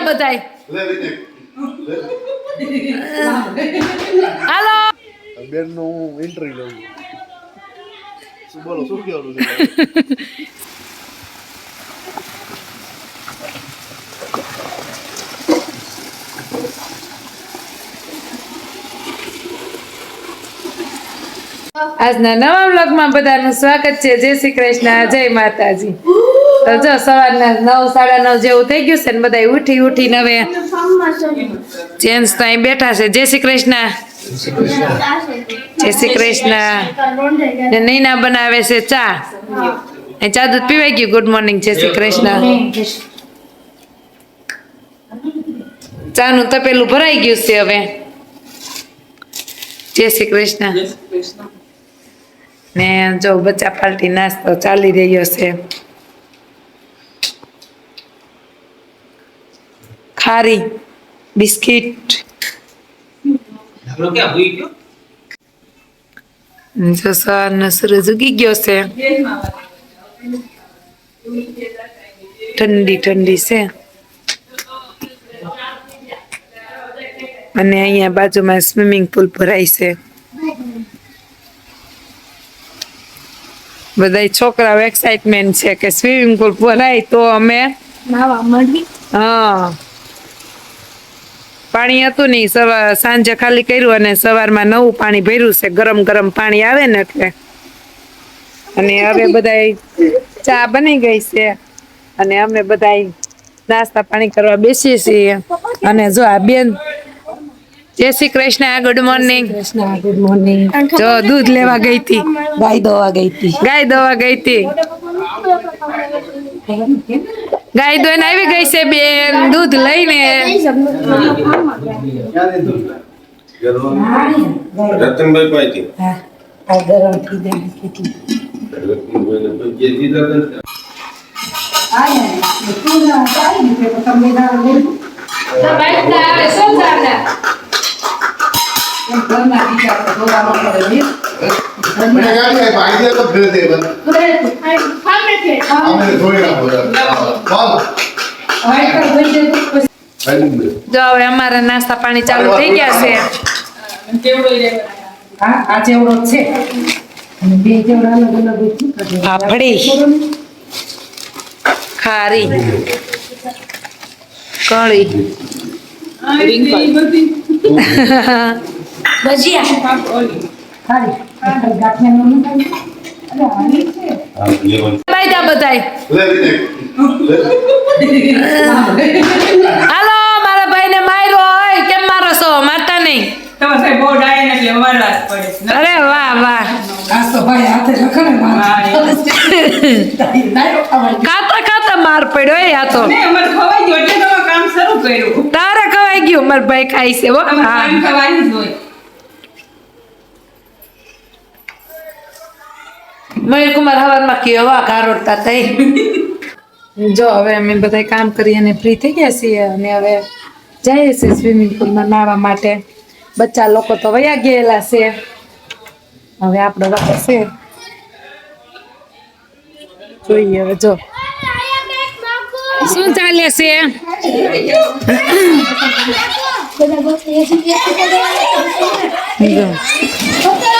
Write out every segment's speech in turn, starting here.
જા બધાય? હાલો. બેનનું ઇન્ટરવ્યુ લઉં. શું બોલો શું કહેવાનું છે? આજના નવા બ્લોગમાં બધાનું સ્વાગત છે. જય શ્રી કૃષ્ણ. જય માતાજી. તો જો સવારના નવ સાડા નવ જેવું થઈ ગયું છે ને બધા ઉઠી ઉઠીને હવે જેન્ટ્સ તો અહીં બેઠા છે. જય શ્રી કૃષ્ણ. જય શ્રી કૃષ્ણ. ને નૈના બનાવે છે ચા. એ ચા દૂધ પીવાઈ ગયું? ગુડ મોર્નિંગ જય શ્રી કૃષ્ણ. ચાનું તપેલું ભરાઈ ગયું છે હવે. જય શ્રી કૃષ્ણ. ને જો બચ્ચા પાલટી નાસ્તો ચાલી રહ્યો છે. ખારી બિસ્કિટ. ઉગી ગયો? છે. ઠંડી ઠંડી છે. અને અહીંયા બાજુમાં સ્વિમિંગ પુલ ભરાય છે. બધા છોકરાઓ એક્સાઇટમેન્ટ છે કે સ્વિમિંગ પુલ ભરાય તો અમે હા. પાણી હતું નહીં સવાર સાંજે ખાલી કર્યું અને સવારમાં નવું પાણી ભર્યું છે. ગરમ ગરમ પાણી આવે ને એટલે. અને હવે બધા ચા બની ગઈ છે. અને અમે બધા નાસ્તા પાણી કરવા બેસીએ છીએ. અને જો આ બેન Jai Shri Krishna good morning good morning જો દૂધ લેવા ગઈ હતી. ગાય દોવા ગઈ હતી. ગાય દોવા ગઈ હતી. ગાય દોઈને આવી ગઈ છે બેન દૂધ લઈને. રતનભાઈ પાઈતી હા આ ગરમ થઈ જાય રતનભાઈને તો જે હવે અમારા નાસ્તા પાણી ચાલુ થઈ ગયા છે. આ જેવડો છે બે જેવડા અલગ અલગ હોય શું કરે? ફાફડી. ખારી. કળી. ખાલી ખાલી લે હાલો મારા ભાઈને માર્યો હોય. કેમ મારો છો? મારતા નહીં. ને અરે વાહ વાહ. આ તો ભાઈ હાથે રખડે મારે દાયો ખાવાની. ખાતા ખાતા માર પડ્યો એ આ તો. ને અમારે ખવાઈ ગયું એટલે તમે કામ શરૂ કર્યું તારે ખવાઈ ગયું મારા ભાઈ ખાઈ છે હો તમારે કામ હા થવાનું જ હોય મયુરકુમાર હવારમાં કેવા ગારોડતા થઈ જો હવે અમે બધા કામ કરી અને ફ્રી થઈ ગયા છીએ અને હવે જઈએ છીએ સ્વિમિંગ પુલમાં નાહવા માટે. બચ્ચા લોકો તો વયા ગયેલા છે. હવે આપણો વારો છે. જોઈએ હવે જો. શું ચાલે છે? જો. તો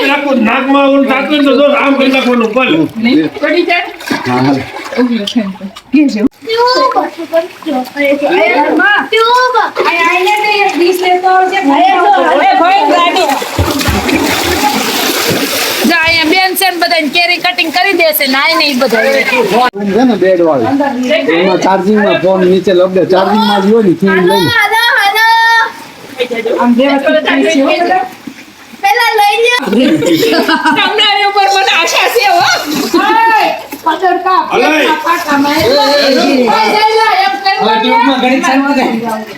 નાકમાં નાખો, નાકમાં ઓલું ઊભી છે બેન છે બધા કેરી કટિંગ કરી દેશે નાય નહીં બધા બેડ વાળું ચાર્જિંગમાં નીચે લબડે ચાર્જિંગમાં જ પેલા લઈ લે આશા છે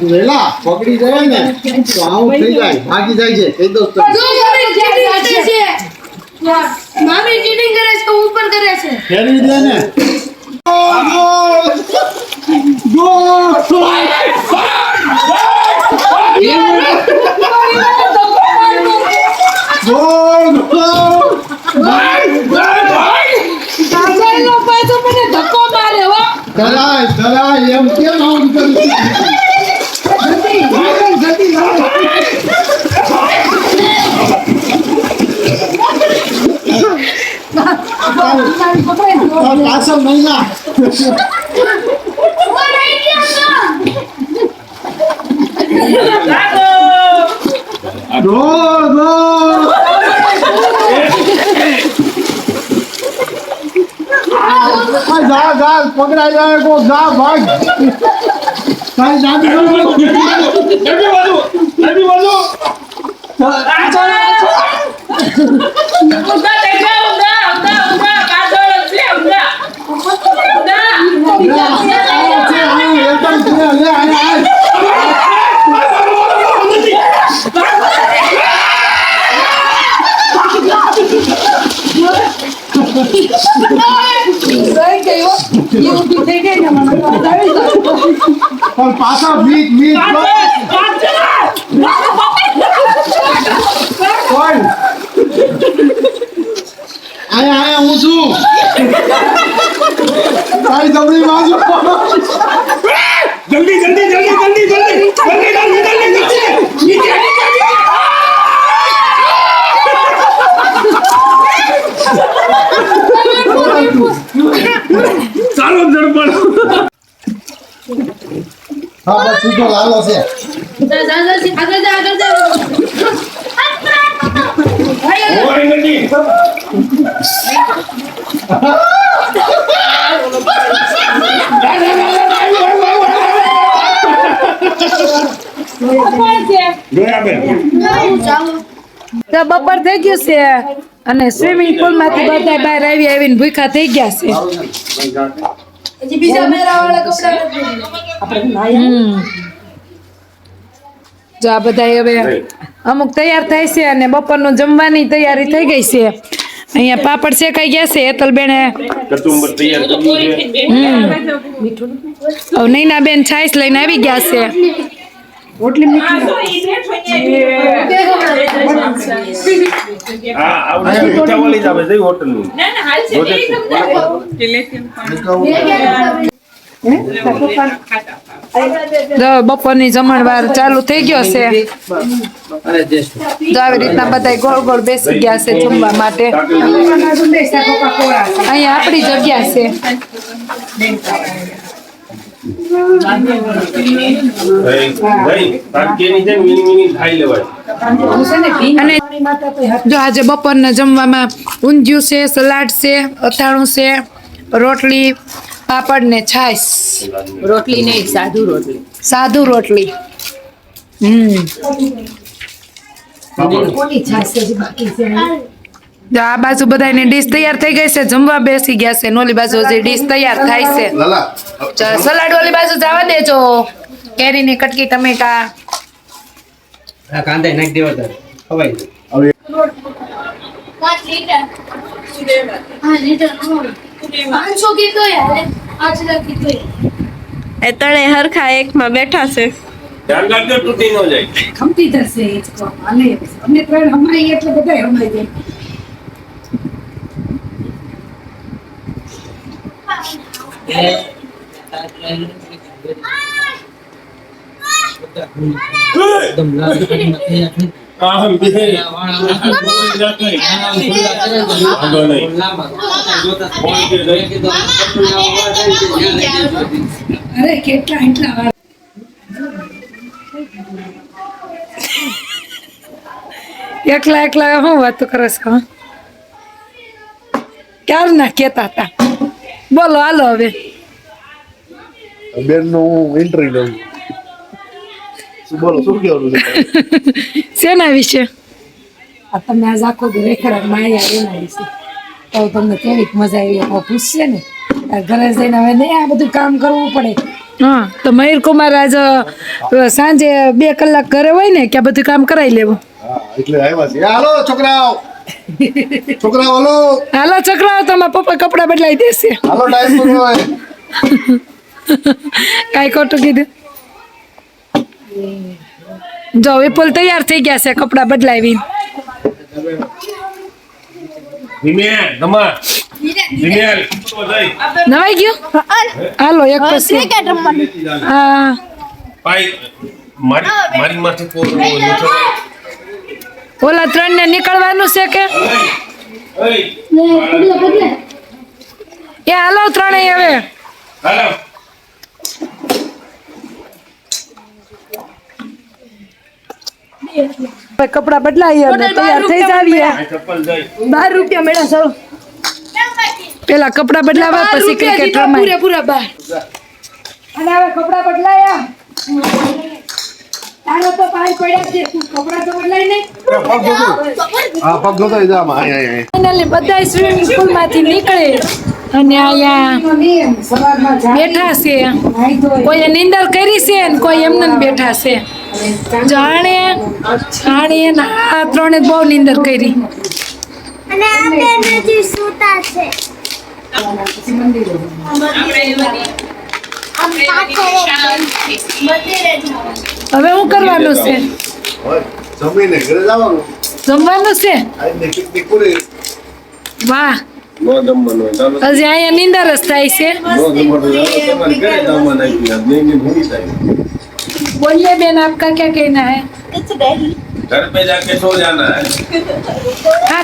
વેલા પકડી જાય ને તો આવું થઈ જાય ભાગી જાય છે કહી તો મામી ચીટિંગ કરે છે. તો પણ કરે છે. ફેરવી દે ને. પાછળ મહિના No, no. જા જા પકડાઈ જાય કો જા ભાગ. તારી દાદી બાજુ દાદી બાજુ દાદી બાજુ પણ પાછા બીજ બીજ હા બસ સીધો લાલો છે. આગળ જા આગળ જા. ઓય નથી તો બપોર થઈ ગયું છે અને સ્વિમિંગ પુલમાંથી બધા બહાર આવી આવીને ભૂખા થઈ ગયા છે. હજી બીજા મેરા વાળા કપડા હમ. જો આ બધા હવે અમુક તૈયાર થાય છે અને બપોરનું જમવાની તૈયારી થઈ ગઈ છે. અહીંયા પાપડ શેકાઈ ગયા છે છે. હવે નૈના બેન છાઈસ લઈને આવી ગયા છે. હા આવડે મીઠા વાળી જ આવે છે હોટલનું ના ના હાલ છે. બપોરની જમણવાર ચાલુ થઈ ગયો છે. તો આવી રીતના બધા ગોળ ગોળ બેસી ગયા છે જમવા માટે. અહીંયા આપણી જગ્યા છે. જો આજે બપોરના જમવામાં ઊંધિયું છે સલાડ છે અથાણું છે રોટલી પાપડ ને છાશ. રોટલી નહીં સાદુ રોટલી. સાદુ રોટલી. હમ. જો આ બાજુ બધાની ડીશ તૈયાર થઈ ગઈ છે જમવા બેસી ગયા છે નોલી બાજુ હજી ડીશ તૈયાર થાય છે. સલાડ ઓલી બાજુ જવા દેજો. કેરીની કટકી ટમેટા. કાંદા નાખી દેવા ખવાય. એ ત્રણે હરખા એકમાં બેઠા છે. તૂટી ન જાય. ખમતી જશે ત્રણ એટલે બધા જાય આમ બે વાંધો નહીં ફોન કે નહીં. અરે કેટલા એટલા વાર એકલા એકલા શું વાતો કરે છે હા? ક્યારના કહેતા હતા બોલો હાલો હવે. બેનનું હું ઇન્ટરવ્યુ લઉં. શું બોલો શું કહેવાનું છે? શેના વિશે? આ તમને આજ આખો રેખડા માયા એના વિશે. તો તમને કેવી મજા આવી એમાં પૂછશે ને? ઘરે જઈને હવે નહીં આ બધું કામ કરવું પડે. હા તો મયુર કુમાર આજ સાંજે બે કલાક ઘરે હોય ને કે આ બધું કામ કરાવી લેવું. એટલે આવ્યા છે હાલો છોકરાઓ! છોકરાઓ હાલો. હાલો છોકરા તમારા પપ્પા કપડાં બદલાઈ દેશે હાલો ટાઈમ પૂરો હોય કાંઈ ખોટું કીધું. જો વિપુલ તૈયાર થઈ ગયા છે કપડાં બદલાવી નવાઈ ગયું? હાલો એક પછી. હા. મારી મારી માથે ઓલા ત્રણ ને નીકળવાનું છે કે? એ હાલો ત્રણેય હવે. કપડા બદલાઈએ તૈયાર થઈ જાવીએ. બાર રૂપિયા મેળા સૌ. પેલા કપડા બદલાવા પછી ક્રિકેટ રમાય. પૂરેપૂરા બાર. અને હવે કપડાં બદલાયા. તારો તો પાય પડ્યા છે તું કપડા તો બદલાઈ નહીં. પગ ધોતો હા પગ ધોતો જા આમાં આય આય ફાઇનલી બધા સ્વિમિંગ પૂલમાંથી નીકળે અને અહીંયા બેઠા છે. કોઈ નિંદર કરી છે ને કોઈ એમને બેઠા છે. જાણે જાણે ને આ ત્રણે બહુ નિંદર કરી. અને આપણે નથી સૂતા છે. આપણે પાછળ એક મંદિરે જવાનું. હવે હું કરવાનું છે જમીને ઘરે જવાનું જમવાનું છે વાહ હજી અહીંયા નિંદરસ થાય છે બોલીએ બેન આપકા ક્યાં કહેના હે घर पे जाके सो जाना है खा,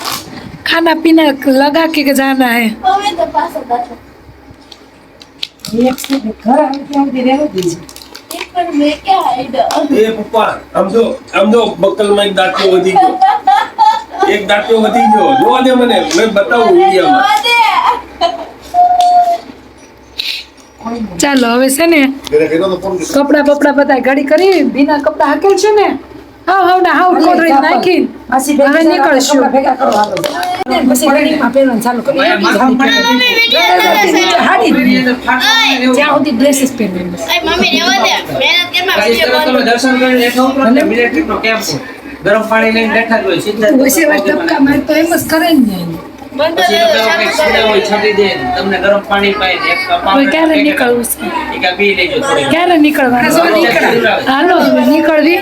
खाना पीना लगा के जाना है तो घर પણ મેં? એ પપ્પા બકલમાં એક દાંતિયો વધી ગયો. એક દાંતિયો વધી ગયો. જોવા દે મને મેં બતાવું વિડીયોમાં. ચાલો હવે છે ને કપડા બપડા બધા ઘડી કરી ભીના કપડા હાકેલ છે ને? હાવ હાવ ના હાવ કોથળી નાખી પાછી હવે નીકળશું. ભેગા કરો હાલો. પછી પહેરવાનું ચાલુ કરો. હાડી. જ્યાં સુધી ડ્રેસીસ પહેરવાનું મમ્મી દર્શન કરીને ને કેમ્પ ગરમ પાણી લઈને બેઠા જ હોય સીધા મારે તો એમ જ કરે ને પછી તો પેલો હોય છાંટી દે તમને ગરમ પાણી પાય ને હવે ક્યારે નીકળવું છે? એક પી લેજો ક્યારે નીકળવાનું? હાલો નીકળવી.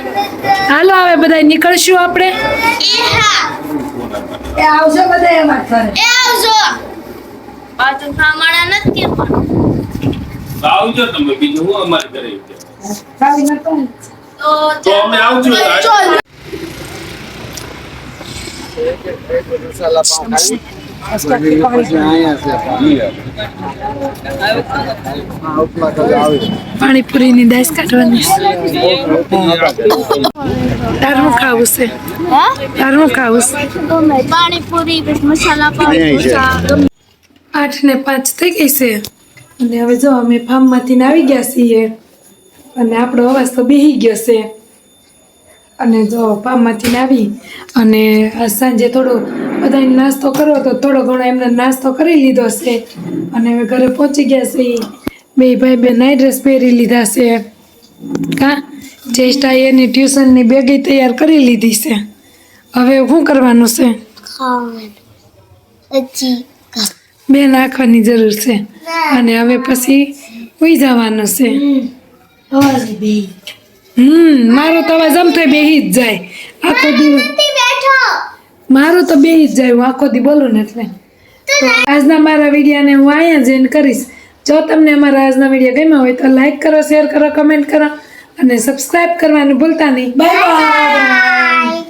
હાલો હવે બધા નીકળશું આપણે. એ હા એ આવશે બધા એમાં ઘરે. એ આવજો. નથી પણ આવજો તમે બીજું હું અમારે ઘરે ખાલી નતો ને. તો તો અમે આવજો ચાલ. પાણીપુરીની દાસ કાઢવાની તારું ખાવું છે. તારું ખાવું છે. પાણીપુરી મસાલા. ઢોસા આઠ ને પાંચ થઈ ગઈ છે. અને હવે જો અમે ફાર્મમાંથી ને આવી ગયા છીએ. અને આપણો અવાજ તો બેહી ગયો છે. અને જો પામમાંથી આવી અને સાંજે થોડો બધાને નાસ્તો કરો તો થોડો ઘણો એમને નાસ્તો કરી લીધો છે. અને હવે ઘરે પહોંચી ગયા છે બે ભાઈ બે નાઇટ ડ્રેસ પહેરી લીધા છે. હા? ચેષ્ટા એની ટ્યુશનની બેગી તૈયાર કરી લીધી છે. હવે શું કરવાનું છે? બે નાખવાની જરૂર છે. અને હવે પછી ઉઈ જવાનું છે. હમ મારો તો અવાજ આમ થાય બેહી જ જાય. આખો દિવસ બેઠો. મારું તો બેહી જ જાય હું આખો દી બોલું ને એટલે. તો આજના મારા વિડીયાને હું અહીંયા જઈને કરીશ. જો તમને અમારા આજના વીડિયો ગમ્યો હોય તો લાઈક કરો શેર કરો કમેન્ટ કરો અને સબસ્ક્રાઈબ કરવાનું ભૂલતા નહીં. Bye bye